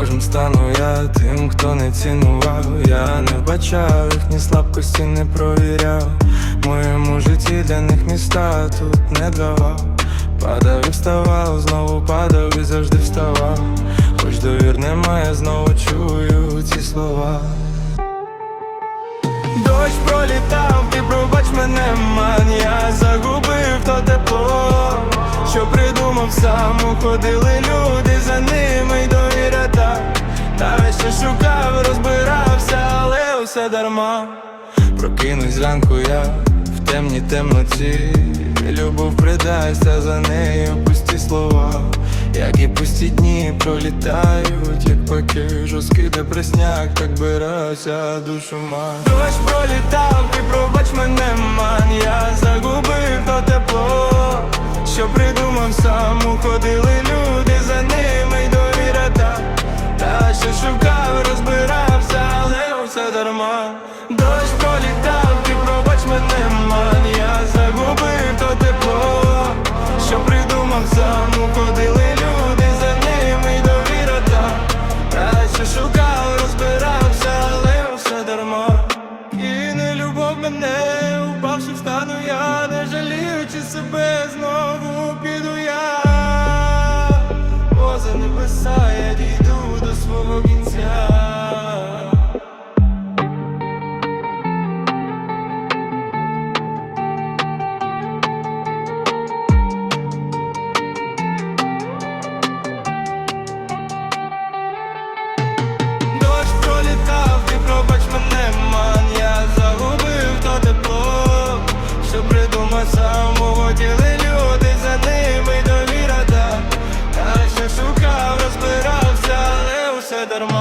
схожим стану я тим, хто не цінував. Я не бачав їхні слабкості, не провіряв. Моєму житті для них міста тут не давав. Падав і вставав, знову падав і завжди вставав. Хоч довір немає, знову чую ці слова. Дощ пролітав, ти пробач мене, ман, я загубив то тепло, що придумав сам, уходили люди за ними все дарма. Прокинусь зранку я в темній темноті. Любов придасться за нею пусті слова. Як і пусті дні пролітають, як поки жорсткий депресняк, так бирався душу ман Дощ пролітав, ти пробач мене, ман, я загубив дарма. Дощ пролітав, ти пробач мене, ман. Я загубив то тепло, що придумав сам Уходили люди за ними і довіра та. Радше шукав, розбирався, але все дарма. І не любов мене, упавши встану я, не жаліючи себе, знову піду я. Поза за небеса я дійду. kadar mı?